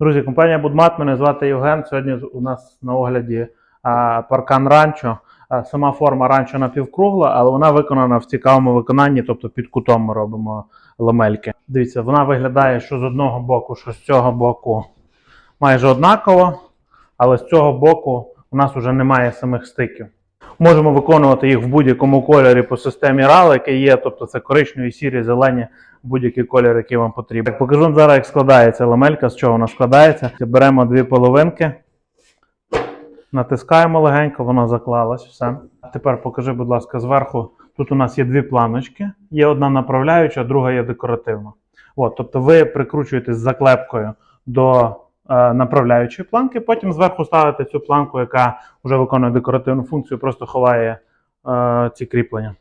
Друзі, компанія Будмат, мене звати Євген. Сьогодні у нас на огляді а, паркан ранчо. А, Сама форма ранчо напівкругла, але вона виконана в цікавому виконанні, тобто під кутом ми робимо ламельки. Дивіться, вона виглядає, що з одного боку, що з цього боку майже однаково, але з цього боку у нас вже немає самих стиків. Можемо виконувати їх в будь-якому кольорі по системі RAL, який є, тобто це коричневі, сірі, зелені, будь-який колір, який вам потрібен. Покажу вам зараз, як складається ламелька, з чого вона складається. Беремо дві половинки, натискаємо легенько, вона заклалась. Все. Тепер покажи, будь ласка, зверху. Тут у нас є дві планочки, є одна направляюча, друга є декоративна. От, тобто ви прикручуєте з заклепкою до направляючої планки, потім зверху ставити цю планку, яка вже виконує декоративну функцію, просто ховає е, ці кріплення.